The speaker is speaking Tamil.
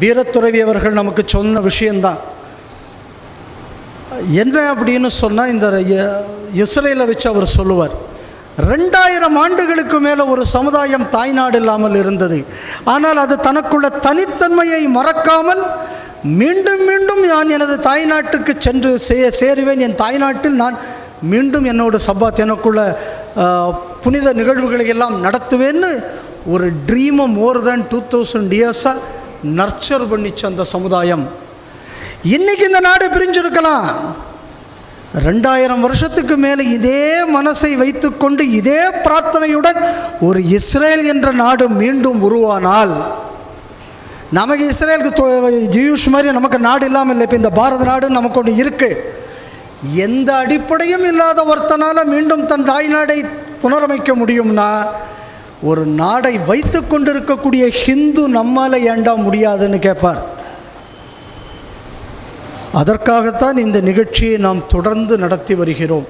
வீரத்துறவி அவர்கள் நமக்கு சொன்ன விஷயந்தான் என்ன அப்படின்னு சொன்னால் இந்த இஸ்ரேலை வச்சு அவர் சொல்லுவார் ரெண்டாயிரம் ஆண்டுகளுக்கு மேலே ஒரு சமுதாயம் தாய்நாடு இல்லாமல் இருந்தது. ஆனால் அது தனக்குள்ள தனித்தன்மையை மறக்காமல் மீண்டும் மீண்டும் நான் எனது தாய்நாட்டுக்கு சென்று சே சேருவேன். என் தாய்நாட்டில் நான் மீண்டும் என்னோட சப்பாத் எனக்குள்ள புனித நிகழ்வுகளை எல்லாம் நடத்துவேன்னு ஒரு ட்ரீமை மோர் தேன் டூ தௌசண்ட் இயர்ஸாக நர்ச்சர் பண்ணிச்சு அந்த சமுதாயம். இன்னைக்கு இந்த நாடு பிரிஞ்சிருக்கலாம். ரெண்டாயிரம் வருஷத்துக்கு மேலே இதே மனசை வைத்துக்கொண்டு இதே பிரார்த்தனையுடன் ஒரு இஸ்ரேல் என்ற நாடு மீண்டும் உருவானால் நமக்கு இஸ்ரேலுக்கு ஜியூஷ் மாதிரி நமக்கு நாடு இல்லாமல் இல்லை. இப்போ இந்த பாரத நாடு நமக்கு ஒன்று இருக்குது எந்த அடிப்படையும் இல்லாத ஒருத்தனால் மீண்டும் தன் தாய்நாடை புனரமைக்க முடியும்னா ஒரு நாடை வைத்து கொண்டிருக்கக்கூடிய ஹிந்து நம்மால் ஏண்டா முடியாதுன்னு கேட்பார் அதற்காகத்தான் இந்த நிகழ்ச்சியை நாம் தொடர்ந்து நடத்தி வருகிறோம்.